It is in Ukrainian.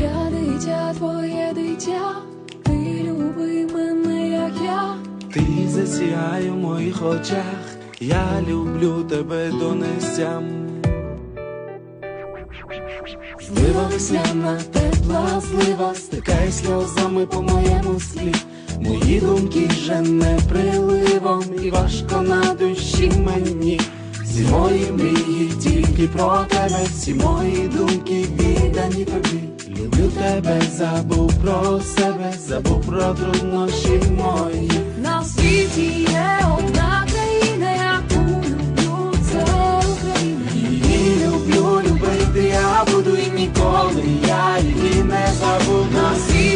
Я дитя, твоє дитя, ти люби мене, як я. Ти засіяй у моїх очах, я люблю тебе до нестям. Злива весняна, тепла злива, стикай сльозами по моєму склі. Мої думки жене приливом, і важко на душі мені. Всі мої мрії тільки про тебе, всі мої думки віддані тобі. Люблю тебе, забув про себе, забув про труднощі мої. На світі